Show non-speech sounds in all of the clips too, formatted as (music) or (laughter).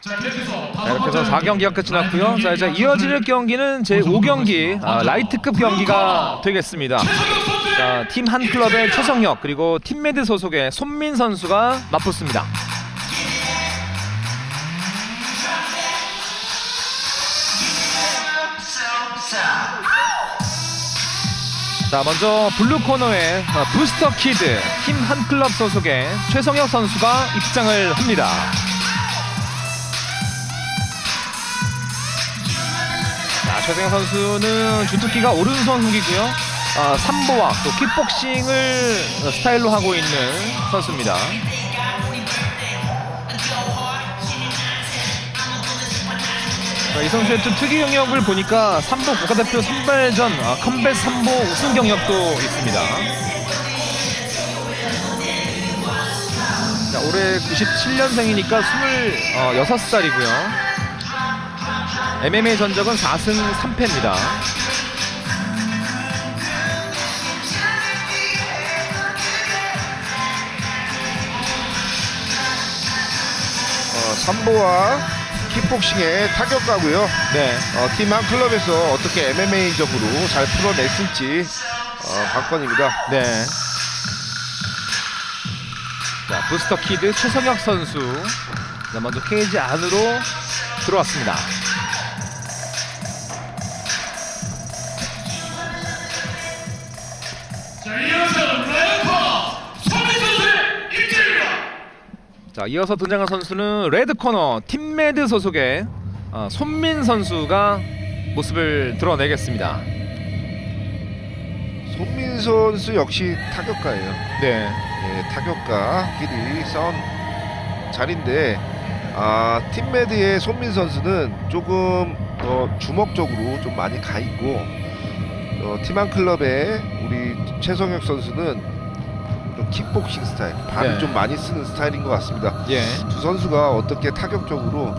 자 이렇게 해서 자, 이렇게 해서 4경기가 끝이 났고요. 자, 이제 이어질 경기는 제 5경기 아, 라이트급 경기가 되겠습니다. 자, 팀 한 클럽의 최성혁 그리고 팀메드 소속의 손민 선수가 맞붙습니다. 자, 먼저 블루 코너의 어, 부스터 키드 팀 한 클럽 소속의 최성혁 선수가 입장을 합니다. 최성현 선수는 주특기가 오른손 훅이고요. 아, 삼보와 또 킥복싱을 스타일로 하고 있는 선수입니다. 자, 이 선수의 또 특이 영역을 보니까 삼보 국가대표 선발전 아, 컴뱃 삼보 우승 경력도 있습니다. 자, 올해 97년생이니까 26살이고요. MMA 전적은 4승 3패입니다. 어, 삼보와 킥복싱의 타격가고요. 네. 어, 팀 한 클럽에서 어떻게 MMA적으로 잘 풀어냈을지 어, 관건입니다. 네. 자, 부스터 키드 최성혁 선수. 자, 먼저 케이지 안으로 들어왔습니다. 자, 이어서 등장한 선수는 레드 코너 팀메드 소속의 어, 손민 선수가 모습을 드러내겠습니다. 손민 선수 역시 타격가예요. 네. 예, 타격가끼리 싸운 자리인데 아, 팀메드의 손민 선수는 조금 더 주먹적으로 좀 많이 가 있고 어, 팀한 클럽의 우리 최성혁 선수는 좀 킥복싱 스타일 발을 네. 좀 많이 쓰는 스타일인 것 같습니다. 예. 두 선수가 어떻게 타격적으로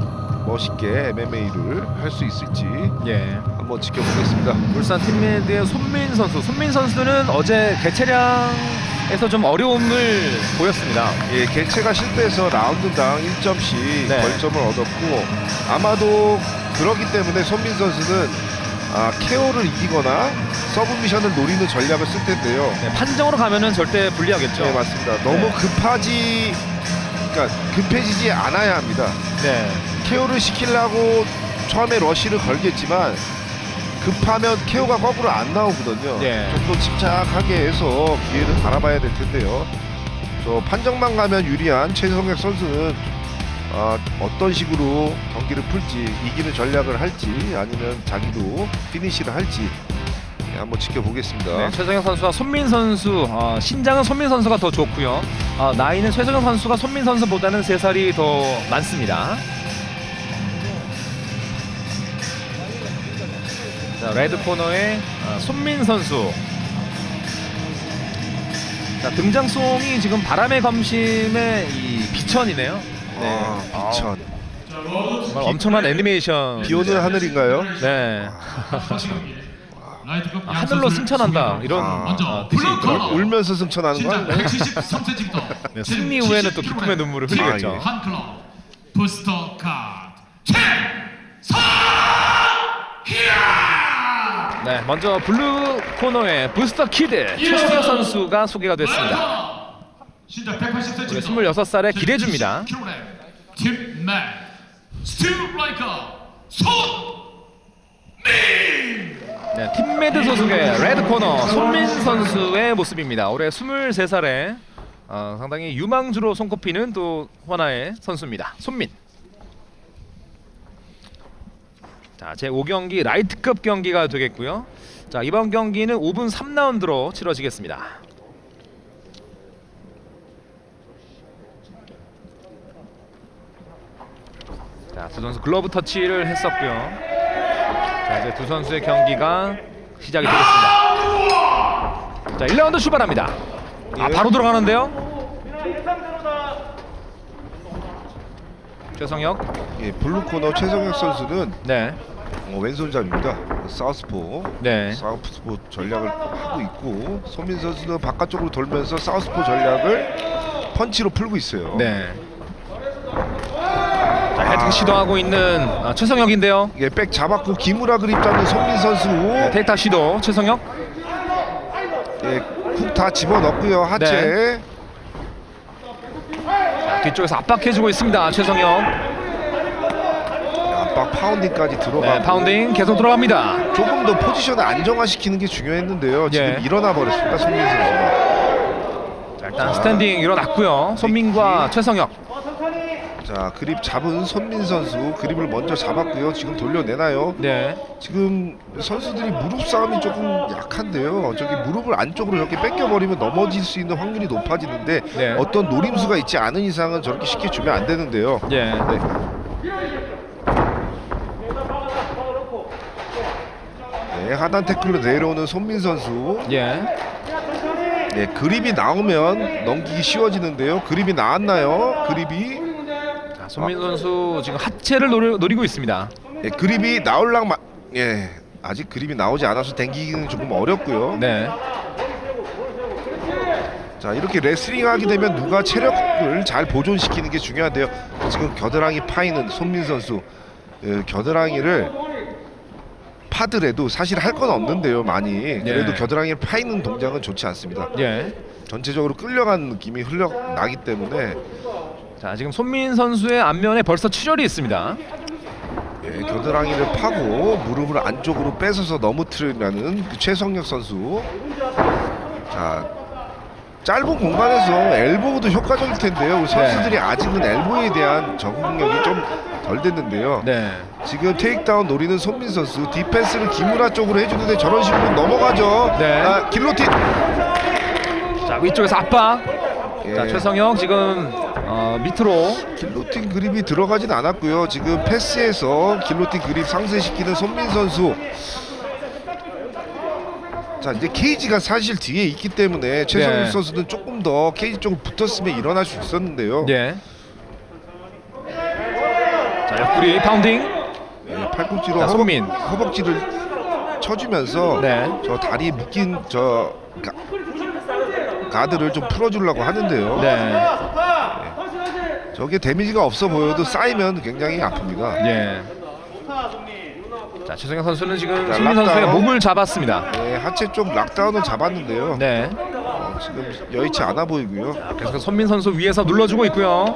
멋있게 MMA를 할 수 있을지 예. 한번 지켜보겠습니다. 울산 팀메드의 손민 선수. 손민 선수는 어제 개체량에서 좀 어려움을 보였습니다. 예, 개체가 실패해서 라운드당 1점씩 네. 벌점을 얻었고 아마도 그러기 때문에 손민 선수는 아, KO를 이기거나 서브미션을 노리는 전략을 쓸 텐데요. 네, 판정으로 가면은 절대 불리하겠죠. 네, 맞습니다. 너무 네. 급하지 그러니까 급해지지 않아야 합니다. 네. KO를 시키려고 처음에 러시를 걸겠지만 급하면 KO가 거꾸로 안 나오거든요. 네. 좀더 침착하게 해서 기회를 바라봐야 될 텐데요. 저 판정만 가면 유리한 최성혁 선수는 아, 어떤 식으로 경기를 풀지 이기는 전략을 할지 아니면 자기도 피니시를 할지 네, 한번 지켜보겠습니다. 네, 최정현 선수와 손민 선수 어, 신장은 손민 선수가 더 좋고요. 어, 나이는 최정현 선수가 손민 선수보다는 3살이 더 많습니다. 자, 레드 코너의 어, 손민 선수. 자, 등장송이 지금 바람의 검심의 이 비천이네요. 네. 아, 비천. 자 로드 정말 엄청난 애니메이션. 비 오는 하늘인가요? 네. 라이트급 아, 하늘로 승천한다 이런 아, 어, 뜻이 있더라고요. 컬러. 울면서 승천하는 거 신장 아니에요? 173cm부터 네, (laughs) 승리 후에는 또 기쁨의 눈물을 흘리겠죠. 아, 예. 한 클럽 부스터 카드 최성희야. 네, 먼저 블루 코너의 부스터 키드 최성혁 선수가 소개가 됐습니다. 신장 180cm. 올해 26살의 기대주입니다. 팀맨 스틸라이커 손민. 네, 팀메드 소속의 레드 코너 손민 선수의 모습입니다. 올해 23살에 어, 상당히 유망주로 손꼽히는 또 하나의 선수입니다. 손민. 자, 제 5경기 라이트급 경기가 되겠고요. 자, 이번 경기는 5분 3라운드로 치러지겠습니다. 자, 두 선수 글러브 터치를 했었고요. 자, 이제 두 선수의 경기가 시작이 되겠습니다. 자, 1라운드 출발합니다. 아, 예. 바로 들어가는데요. 최성혁. 예, 블루 코너 최성혁 선수는 네. 어, 왼손잡이입니다. 사우스포. 네. 사우스포 전략을 하고 있고 손민 선수는 바깥쪽으로 돌면서 사우스포 전략을 펀치로 풀고 있어요. 네. 자, 라이트 시도하고 있는 아, 최성혁인데요. 예, 백 잡았고 기무라 그립 잡는 손민 선수. 네, 테이타 시도 최성혁. 예, 훅 다 집어넣고요. 하체. 자, 뒤쪽에서 압박해주고 있습니다. 최성혁. 압박 파운딩까지 들어가고. 네, 파운딩 계속 들어갑니다. 조금 더 포지션을 안정화시키는 게 중요했는데요. 지금 예. 일어나 버렸습니다. 손민 선수가. 자, 일단 스탠딩 일어났고요. 손민과 최성혁. 자, 그립 잡은 손민 선수 그립을 먼저 잡았고요. 지금 돌려내나요? 네. 지금 선수들이 무릎 싸움이 조금 약한데요. 저기 무릎을 안쪽으로 이렇게 뺏겨버리면 넘어질 수 있는 확률이 높아지는데 네. 어떤 노림수가 있지 않은 이상은 저렇게 쉽게 주면 안 되는데요. 예. 네. 네, 하단 태클로 내려오는 손민 선수. 예. 네, 그립이 나오면 넘기기 쉬워지는데요. 그립이 나왔나요? 그립이 자, 손민 선수 지금 하체를 노리, 노리고 있습니다. 예, 그립이 나올랑 마... 예, 아직 그립이 나오지 않아서 당기기는 조금 어렵고요. 네. 자 이렇게 레슬링 하게 되면 누가 체력을 잘 보존시키는 게 중요한데요 지금 겨드랑이 파이는 손민 선수 예, 겨드랑이를 파더라도 사실 할 건 없는데요 많이 그래도 겨드랑이를 파이는 동작은 좋지 않습니다 예. 전체적으로 끌려간 느낌이 흘러 나기 때문에 자, 지금 손민 선수의 안면에 벌써 출혈이 있습니다. 예, 겨드랑이를 파고 무릎을 안쪽으로 뺏어서 넘어뜨리라는 그 최성혁 선수 자 짧은 공간에서 엘보도 효과적일 텐데요 우리 선수들이 아직은 엘보에 대한 적응력이 좀 덜 됐는데요 네. 지금 테이크다운 노리는 손민 선수 디펜스를 기무라 쪽으로 해주는데 저런 식으로 넘어가죠 네. 아, 길로틴 자, 위쪽에서 압박. 예, 자, 최성혁 지금 어, 밑으로 길로틴 그립이 들어가진 않았고요 지금 패스에서 길로틴 그립 상쇄시키는 손민 선수 자 이제 케이지가 사실 뒤에 있기 때문에 최성민 네. 선수는 조금 더 케이지 쪽으로 붙었으면 일어날 수 있었는데요 예. 자, 옆구리 파운딩. 예, 팔꿈치로 자, 허벅, 손민. 허벅지를 쳐주면서 네. 저 다리 묶인 저 가, 가드를 좀 풀어주려고 하는데요 네. 저게 데미지가 없어 보여도 쌓이면 굉장히 아픕니다 예. 자, 최성혁 선수는 지금 자, 손민 선수의 락다운. 몸을 잡았습니다. 네, 하체 쪽 락다운을 잡았는데요 네. 어, 지금 여의치 않아 보이고요 계속 손민 선수 위에서 눌러주고 있고요.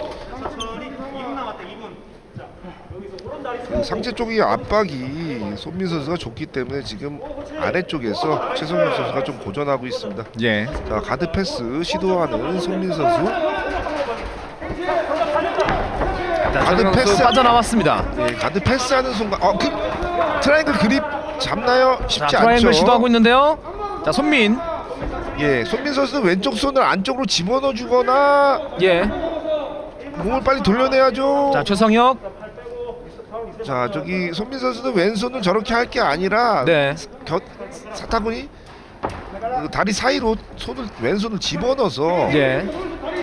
그 상체 쪽이 압박이 손민 선수가 좋기 때문에 지금 아래쪽에서 최성현 선수가 좀 고전하고 있습니다. 예. 자 가드 패스 시도하는 손민 선수. 자, 가드 패스. 빠져나왔습니다. 예, 가드 패스하는 순간 어 그 트라이앵글 그립 잡나요? 자, 쉽지 트라이앵글 않죠. 시도하고 있는데요. 자, 손민. 예, 손민 선수는 왼쪽 손을 안쪽으로 집어넣어 주거나 예. 몸을 빨리 돌려내야죠. 자, 최성혁. 자 저기 손민 선수는 왼손을 저렇게 할 게 아니라 네. 겨, 사타구니 그 다리 사이로 손을 왼손을 집어넣어서 예.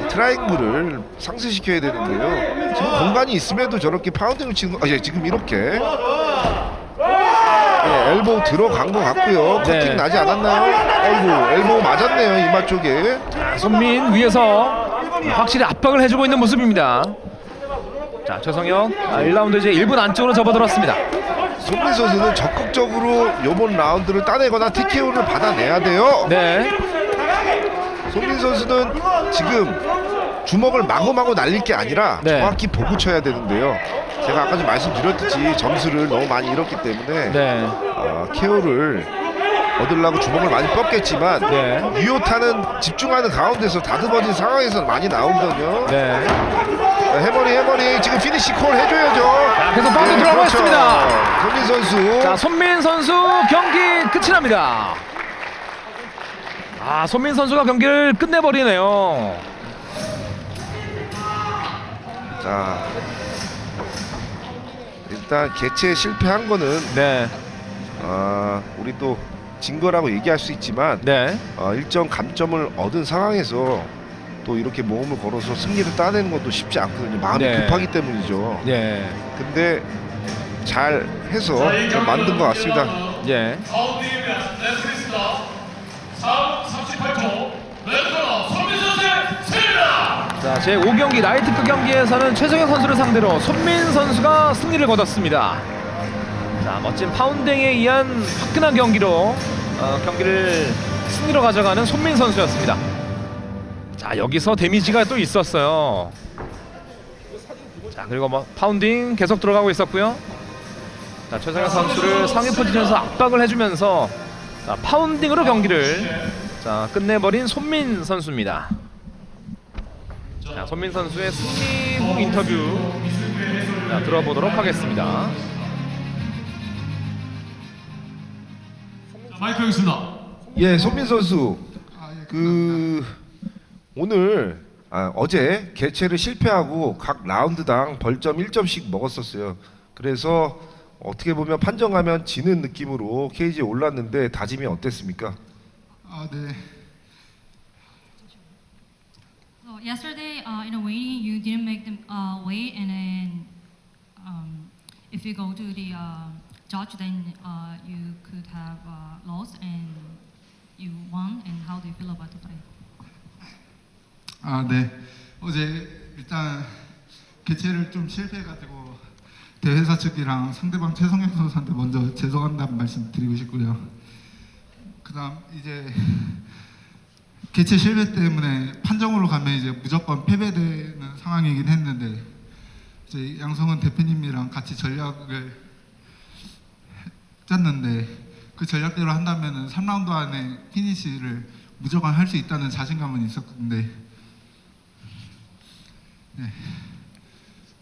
트라이앵글을 상쇄시켜야 되는데요. 지금 공간이 있음에도 저렇게 파운딩을 치는 거, 아, 예, 지금 이렇게 예, 엘보우 들어간 것 같고요. 네. 커팅 나지 않았나요? 아이고 엘보우 맞았네요 이마 쪽에. 자, 손민 위에서 확실히 압박을 해주고 있는 모습입니다. 자, 최성혁. 아, 1라운드 이제 1분 안쪽으로 접어들었습니다. 손민 선수는 적극적으로 요번 라운드를 따내거나 TKO를 받아내야 돼요. 네. 손민 선수는 지금 주먹을 마구마구 날릴 게 아니라 네. 정확히 보고 쳐야 되는데요. 제가 아까 좀 말씀드렸듯이 점수를 너무 많이 잃었기 때문에 네. 어, KO를 얻으려고 주먹을 많이 뻗겠지만 네. 유효타는 집중하는 가운데서 다듬어진 상황에서 많이 나오거든요. 네. 자, 해머리 해머리 지금 피니시 콜 해줘야죠. 자, 계속 파운드 네, 들어가고 그렇죠. 있습니다. 손민 선수. 자, 손민 선수 경기 끝이 납니다. 아, 손민 선수가 경기를 끝내버리네요. 자 일단 개최 실패한 거는 네. 아, 우리 또 진 거라고 얘기할 수 있지만 네. 어, 일정 감점을 얻은 상황에서 또 이렇게 모험을 걸어서 승리를 따내는 것도 쉽지 않거든요. 마음이 네. 급하기 때문이죠. 예. 근데 잘 해서 좀 만든 것 같습니다. 예. 가운데이면 레슬리스타 4분 38초 왼손 손민 선수의 승리다. 자, 자, 제 5경기 라이트급 경기에서는 최정현 선수를 상대로 손민 선수가 승리를 거뒀습니다. 자, 멋진 파운딩에 의한 화끈한 경기로 어, 경기를 승리로 가져가는 손민 선수였습니다. 자, 여기서 데미지가 또 있었어요. 자, 그리고 뭐 파운딩 계속 들어가고 있었고요. 자, 최정현 선수를 상위 포지션에서 압박을 해주면서 자, 파운딩으로 경기를 자, 끝내버린 손민 선수입니다. 자, 손민 선수의 승리 후 인터뷰 자, 들어보도록 하겠습니다. 마이크 여기 있습니다. 예, 손민 선수. 그 오늘 아, 어제 개최를 실패하고 각 라운드당 벌점 1점씩 먹었었어요. 그래서 어떻게 보면 판정하면 지는 느낌으로 케이지에 올랐는데 다짐이 어땠습니까? 아, 네. So yesterday, uh, in a waiting, you didn't make them uh, wait, and then um, if you go to the uh, judge, then uh, you could have uh, lost and you won. And how do you feel about the fight? 아, 네. 어제 일단 개최를 좀 실패해가지고 대회사 측이랑 상대방 최성현 선수한테 먼저 죄송한다는 말씀 드리고 싶고요. 그다음 이제 개최 실패 때문에 판정으로 가면 이제 무조건 패배되는 상황이긴 했는데 이제 양성은 대표님이랑 같이 전략을 짰는데 그 전략대로 한다면은 3라운드 안에 피니시를 무조건 할 수 있다는 자신감은 있었는데 네.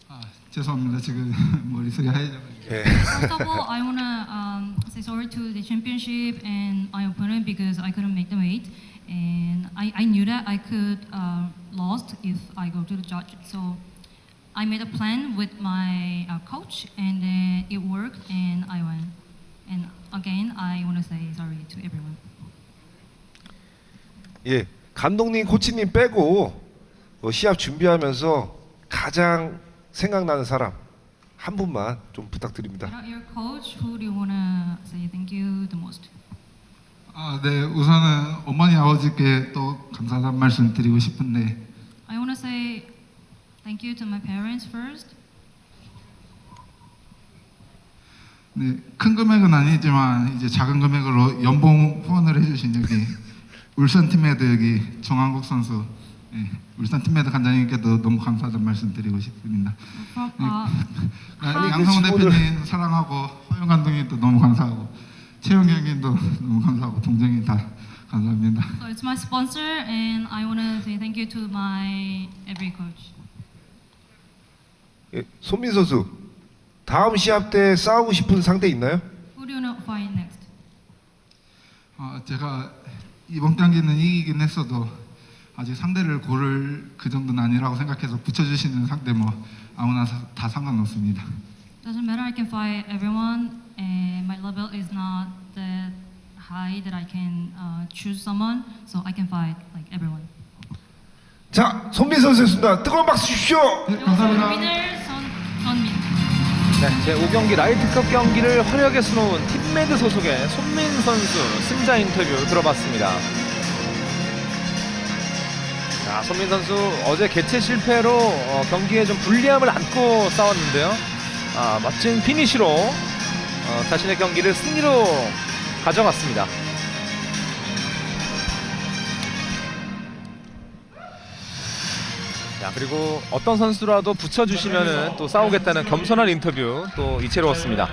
아, 죄송합니다. 지금 머릿속이 하얘져가지고. 예. First of all, I wanna um, say sorry to the championship and my opponent because I couldn't make the weight, and I, I knew that I could uh, lost if I go to the judge. So I made a plan with my uh, coach, and then it worked, and I won. And again, I wanna say sorry to everyone. 예, 감독님, 코치님 빼고 어, 시합 준비하면서 가장 생각나는 사람 한 분만 좀 부탁드립니다. Without your coach, who do you wanna say thank you the most? 아, 네. 우선은 어머니 아버지께 또 감사하다는 말씀 드리고 싶은데 I wanna say thank you to my parents first. 네, 큰 금액은 아니지만 이제 작은 금액으로 연봉 후원을 해주신 여기 울산 팀메드 여기 정한국 선수 네, 울산 팀메드 관장님께도 너무 감사하다는 말씀 드리고 싶습니다. From, uh, 아, 양성훈 대표님 사랑하고 허영 감독님도 너무 감사하고 최영 형님도 너무 감사하고 동정이 다 감사합니다. So it's my sponsor, and I want to say thank you to my every coach. 예, 손민 선수 다음 시합 때 싸우고 싶은 상대 있나요? Who do you to fight next? 어, 제가 이번 경기는 이기긴 했어도 아직 상대를 고를 그 정도는 아니라고 생각해서 붙여주시는 상대 뭐 아무나 사- 다 상관없습니다. Doesn't matter. I can fight everyone, and my level is not that high that I can uh, choose someone. So I can fight like everyone. 자, 손민 선수였습니다. 뜨거운 박수 주십시오. 네, 감사합니다. Winner, Son Sonmin. 네, 제 5경기 라이트급 경기를 화려하게 수놓은 팀메드 소속의 손민 선수 승자 인터뷰 들어봤습니다. 자, 손민 선수 어제 개최 실패로 어, 경기에 좀 불리함을 안고 싸웠는데요. 아, 멋진 피니시로 어, 자신의 경기를 승리로 가져갔습니다. 그리고 어떤 선수라도 붙여주시면은 또 싸우겠다는 겸손한 인터뷰 또 이채로웠습니다.